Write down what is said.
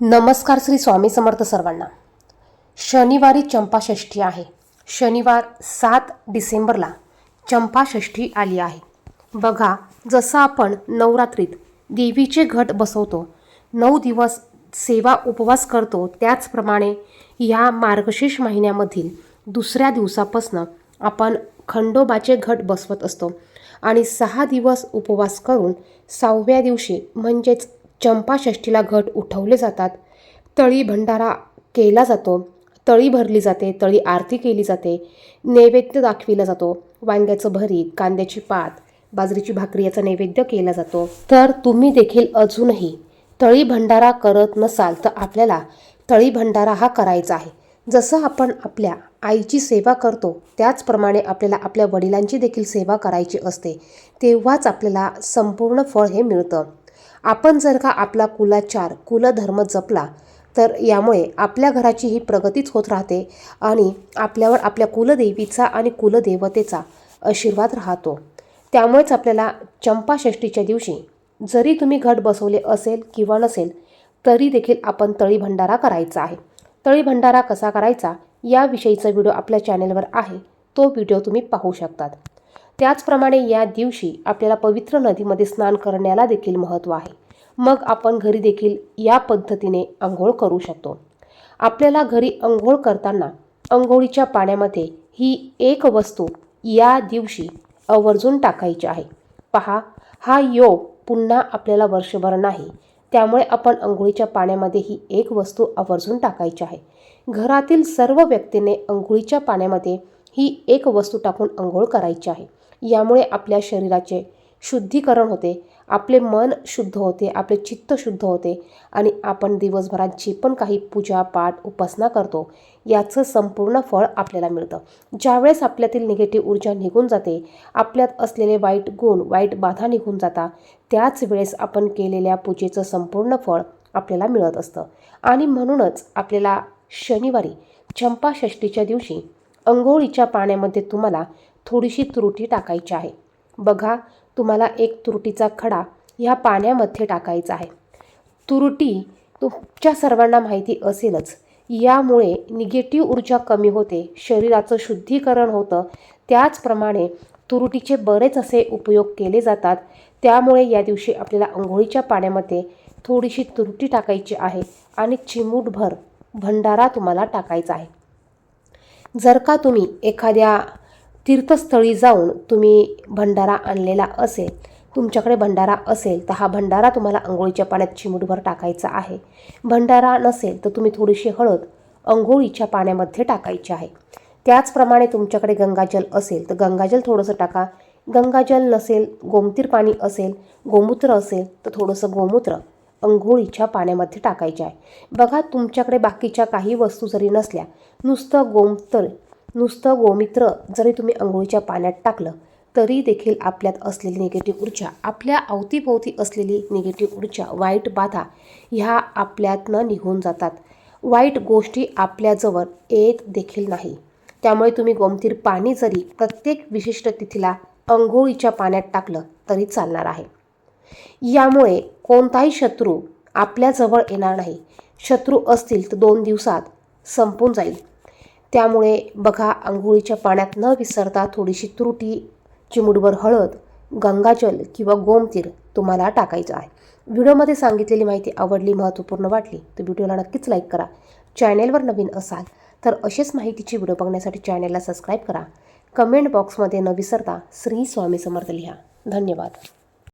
नमस्कार श्री स्वामी समर्थ सर्वांना. शनिवारी चंपाषष्ठी आहे. शनिवार सात डिसेंबरला चंपाषष्ठी आली आहे. बघा जसं आपण नवरात्रीत देवीचे घट बसवतो नऊ दिवस सेवा उपवास करतो त्याचप्रमाणे या मार्गशीर्ष महिन्यामधील दुसऱ्या दिवसापासनं आपण खंडोबाचे घट बसवत असतो आणि सहा दिवस उपवास करून सहाव्या दिवशी म्हणजेच चंपाषष्ठीला घट उठवले जातात. तळी भंडारा केला जातो. तळी भरली जाते तळी आरती केली जाते नैवेद्य दाखविला जातो वांग्याचं भरीत कांद्याची पात बाजरीची भाकरी याचा नैवेद्य केला जातो. तर तुम्ही देखील अजूनही तळी भंडारा करत नसाल तर आपल्याला तळी भंडारा हा करायचा आहे. जसं आपण आपल्या आईची सेवा करतो त्याचप्रमाणे आपल्याला आपल्या वडिलांची देखील सेवा करायची असते तेव्हाच आपल्याला संपूर्ण फळ हे मिळतं. आपण जर का आपला कुलाचार कुलधर्म जपला तर यामुळे आपल्या घराची ही प्रगतीच होत राहते आणि आपल्यावर आपल्या कुलदेवीचा आणि कुलदेवतेचा आशीर्वाद राहतो. त्यामुळेच आपल्याला चंपाषष्टीच्या दिवशी जरी तुम्ही घट बसवले असेल किंवा नसेल तरी देखील आपण तळी भंडारा करायचा आहे. तळी भंडारा कसा करायचा? याविषयीचा व्हिडिओ आपल्या चॅनेलवर आहे. तो व्हिडिओ तुम्ही पाहू शकतात. त्याचप्रमाणे या दिवशी आपल्याला पवित्र नदीमध्ये स्नान करण्याला देखील महत्त्व आहे. मग आपण घरी देखील या पद्धतीने आंघोळ करू शकतो. आपल्याला घरी आंघोळ करताना आंघोळीच्या पाण्यामध्ये ही एक वस्तू या दिवशी आवर्जून टाकायची आहे. पहा हा योग पुन्हा आपल्याला वर्षभर नाही. त्यामुळे आपण अंघोळीच्या पाण्यामध्ये ही एक वस्तू आवर्जून टाकायची आहे. घरातील सर्व व्यक्तीने अंघोळीच्या पाण्यामध्ये ही एक वस्तू टाकून अंघोळ करायची आहे. यामुळे आपल्या शरीराचे शुद्धीकरण होते आपले मन शुद्ध होते आपले चित्त शुद्ध होते आणि आपण दिवसभरात जे पण काही पूजा पाठ उपासना करतो. याचं संपूर्ण फळ आपल्याला मिळतं. ज्यावेळेस आपल्यातील निगेटिव्ह ऊर्जा निघून जाते आपल्यात असलेले वाईट गुण वाईट बाधा निघून जाता त्याच वेळेस आपण केलेल्या पूजेचं संपूर्ण फळ आपल्याला मिळत असतं. आणि म्हणूनच आपल्याला शनिवारी चंपाषष्टीच्या दिवशी अंघोळीच्या पाण्यामध्ये तुम्हाला थोडीशी त्रुटी टाकायची आहे. बघा तुम्हाला एक तुरटीचा खडा ह्या पाण्यामध्ये टाकायचा आहे. तुरटी तुमच्या सर्वांना माहिती असेलच. यामुळे निगेटिव्ह ऊर्जा कमी होते शरीराचं शुद्धीकरण होतं. त्याचप्रमाणे तुरटीचे बरेच असे उपयोग केले जातात. त्यामुळे या दिवशी आपल्याला आंघोळीच्या पाण्यामध्ये थोडीशी तुरटी टाकायची आहे आणि चिमूटभर भंडारा तुम्हाला टाकायचा आहे. जर का तुम्ही एखाद्या तीर्थस्थळी जाऊन तुम्ही भंडारा आणलेला असेल तुमच्याकडे भंडारा असेल तर हा भंडारा तुम्हाला आंघोळीच्या पाण्यात चिमूटभर टाकायचा आहे. भंडारा नसेल तर तुम्ही थोडीशी हळद अंघोळीच्या पाण्यामध्ये टाकायची आहे. त्याचप्रमाणे तुमच्याकडे गंगाजल असेल तर गंगाजल थोडंसं टाका. गंगाजल नसेल गोमतीर पाणी असेल गोमूत्र असेल तर थोडंसं गोमूत्र अंघोळीच्या पाण्यामध्ये टाकायचे आहे. बघा तुमच्याकडे बाकीच्या काही वस्तू जरी नसल्या नुसतं गोमतर नुसतं गोमित्र जरी तुम्ही आंघोळीच्या पाण्यात टाकलं तरी देखील आपल्यात असलेली निगेटिव्ह ऊर्जा आपल्या अवतीभोवती असलेली निगेटिव्ह ऊर्जा वाईट बाधा ह्या आपल्यातनं निघून जातात. वाईट गोष्टी आपल्याजवळ येत देखील नाही. त्यामुळे तुम्ही गोमतीर पाणी जरी प्रत्येक विशिष्ट तिथीला अंघोळीच्या पाण्यात टाकलं तरी चालणार आहे. यामुळे कोणताही शत्रू आपल्याजवळ येणार नाही. शत्रू असतील तर दोन दिवसात संपून जाईल. त्यामुळे बघा आंघोळीच्या पाण्यात न विसरता थोडीशी त्रुटी चिमुडभर हळद गंगाजल किंवा गोमतीर तुम्हाला टाकायचं आहे. व्हिडिओमध्ये सांगितलेली माहिती आवडली महत्त्वपूर्ण वाटली तर व्हिडिओला नक्कीच लाईक करा. चॅनेलवर नवीन असाल तर असेच माहितीची व्हिडिओ बघण्यासाठी चॅनेलला सबस्क्राईब करा. कमेंट बॉक्समध्ये न विसरता श्री स्वामी समर्थ लिहा. धन्यवाद.